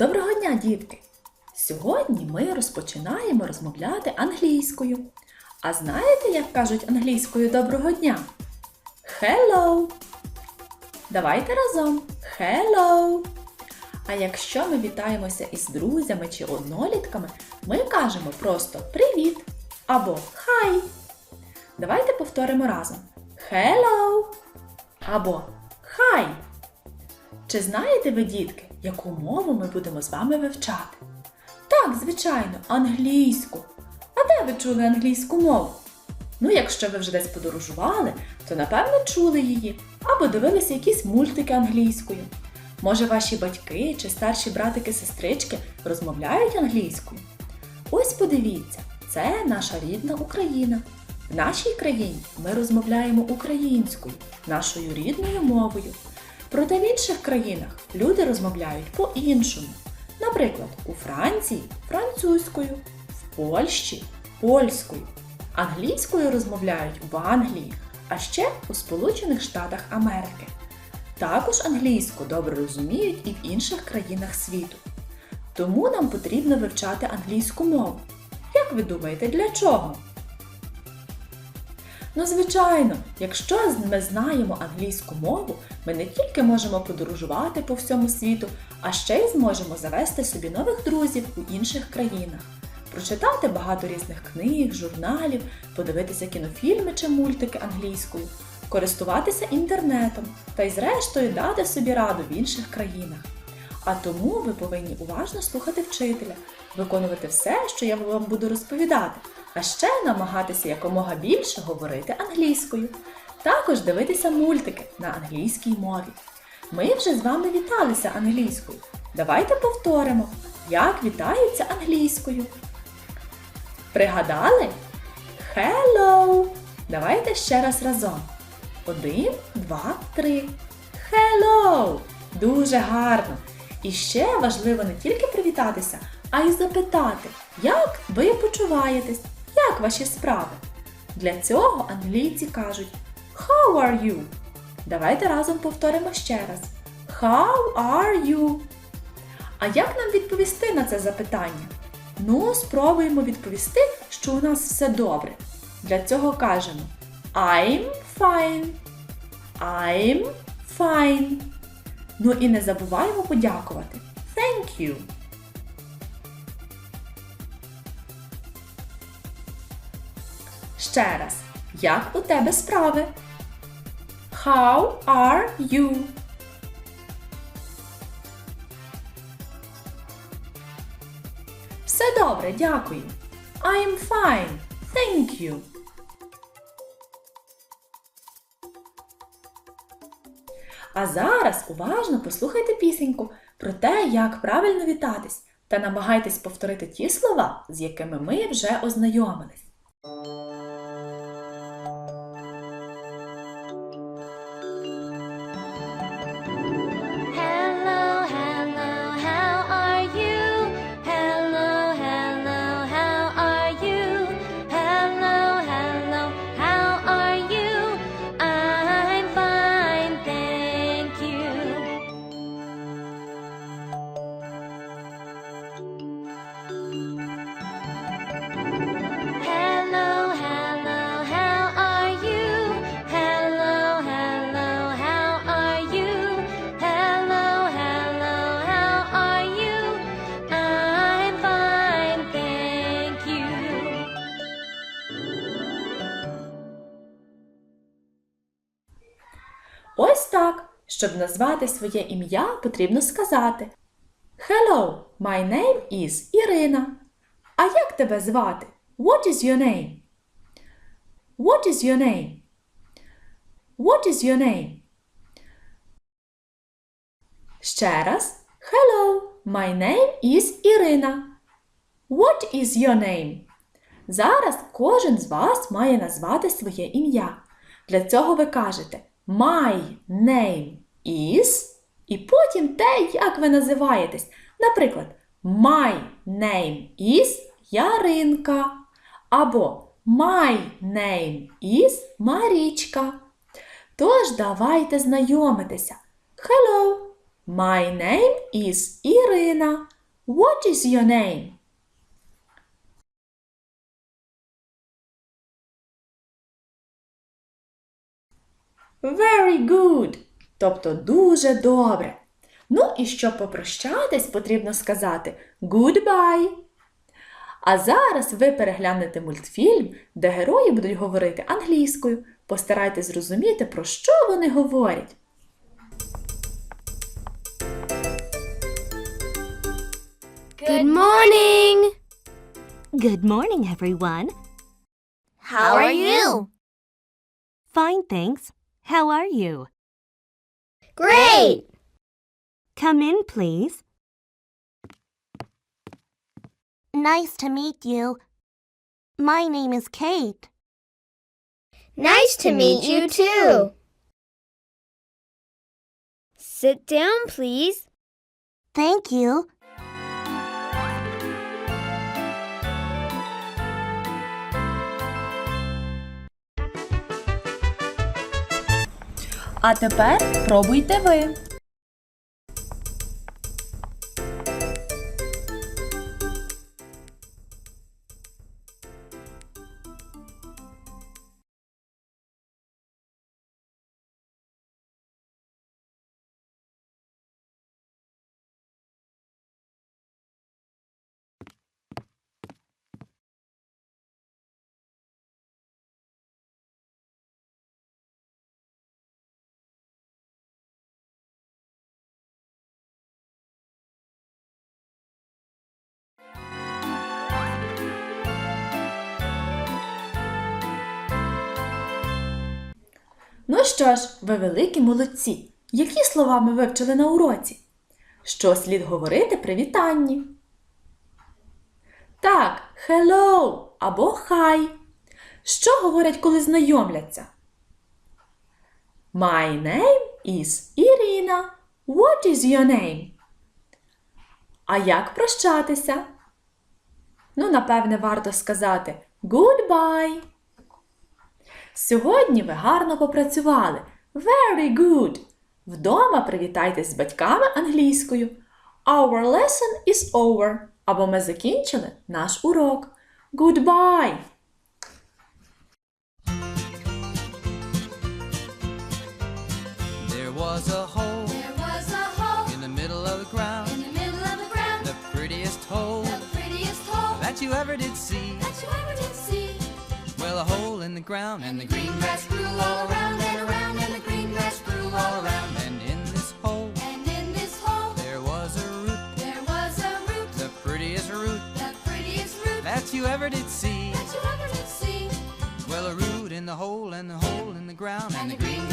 Доброго дня, дітки! Сьогодні ми розпочинаємо розмовляти англійською. А знаєте, як кажуть англійською доброго дня? Hello! Давайте разом. Hello! А якщо ми вітаємося із друзями чи однолітками, ми кажемо просто привіт або хай. Давайте повторимо разом. Hello! або хай. Чи знаєте ви, дітки, яку мову ми будемо з вами вивчати? Так, звичайно, англійську. А де ви чули англійську мову? Ну, якщо ви вже десь подорожували, то напевно чули її або дивилися якісь мультики англійською. Може, ваші батьки чи старші братики-сестрички розмовляють англійською? Ось подивіться, це наша рідна Україна. В нашій країні ми розмовляємо українською, нашою рідною мовою. Проте в інших країнах люди розмовляють по-іншому. Наприклад, у Франції французькою, в Польщі польською, англійською розмовляють в Англії, а ще у Сполучених Штатах Америки. Також англійську добре розуміють і в інших країнах світу. Тому нам потрібно вивчати англійську мову. Як ви думаєте, для чого? Ну, звичайно, якщо ми знаємо англійську мову, ми не тільки можемо подорожувати по всьому світу, а ще й зможемо завести собі нових друзів у інших країнах, прочитати багато різних книг, журналів, подивитися кінофільми чи мультики англійською, користуватися інтернетом та й зрештою дати собі раду в інших країнах. А тому ви повинні уважно слухати вчителя, виконувати все, що я вам буду розповідати, а ще намагатися якомога більше говорити англійською. Також дивитися мультики на англійській мові. Ми вже з вами віталися англійською. Давайте повторимо, як вітаються англійською. Пригадали? Hello! Давайте ще раз разом. Один, два, три. Hello! Дуже гарно! І ще важливо не тільки привітатися, а й запитати, як ви почуваєтесь, як ваші справи. Для цього англійці кажуть How are you? Давайте разом повторимо ще раз. How are you? А як нам відповісти на це запитання? Ну, спробуємо відповісти, що у нас все добре. Для цього кажемо I'm fine. I'm fine. Ну і не забуваємо подякувати. Thank you. Ще раз. Як у тебе справи? How are you? Все добре, дякую. I'm fine. Thank you. А зараз уважно послухайте пісеньку про те, як правильно вітатись, та намагайтесь повторити ті слова, з якими ми вже ознайомились. Ось так. Щоб назвати своє ім'я, потрібно сказати Hello, my name is Ірина. А як тебе звати? What is your name? What is your name? What is your name? Ще раз. Hello, my name is Ірина. What is your name? Зараз кожен з вас має назвати своє ім'я. Для цього ви кажете My name is і потім те, як ви називаєтесь. Наприклад, My name is Яринка. Або My name is Марічка. Тож давайте знайомитися. Hello! My name is Ірина. What is your name? Very good. Тобто дуже добре. Ну і щоб попрощатись, потрібно сказати goodbye. А зараз ви переглянете мультфільм, де герої будуть говорити англійською. Постарайтесь зрозуміти, про що вони говорять. Good morning. Good morning, everyone. How are you? Fine, thanks. How are you? Great. Come in, please. Nice to meet you. My name is Kate. Nice to meet you too. Sit down, please. Thank you. А тепер пробуйте ви. Ну що ж, ви великі молодці. Які слова ми вивчили на уроці? Що слід говорити при вітанні? Так, hello або hi. Що говорять, коли знайомляться? My name is Ірина. What is your name? А як прощатися? Ну, напевне, варто сказати goodbye. Сьогодні ви гарно попрацювали. Very good. Вдома привітайтесь з батьками англійською. Our lesson is over. Або ми закінчили наш урок. Goodbye! There was a hole ground, and the green grass grew all around and around, and the green grass grew all around. and in this hole And in this hole there was a root, there was a root, the prettiest root the prettiest root that you ever did see. that you ever did see. Well, a root in the hole, and the hole in the ground, And the green grass grew all around and around, and the green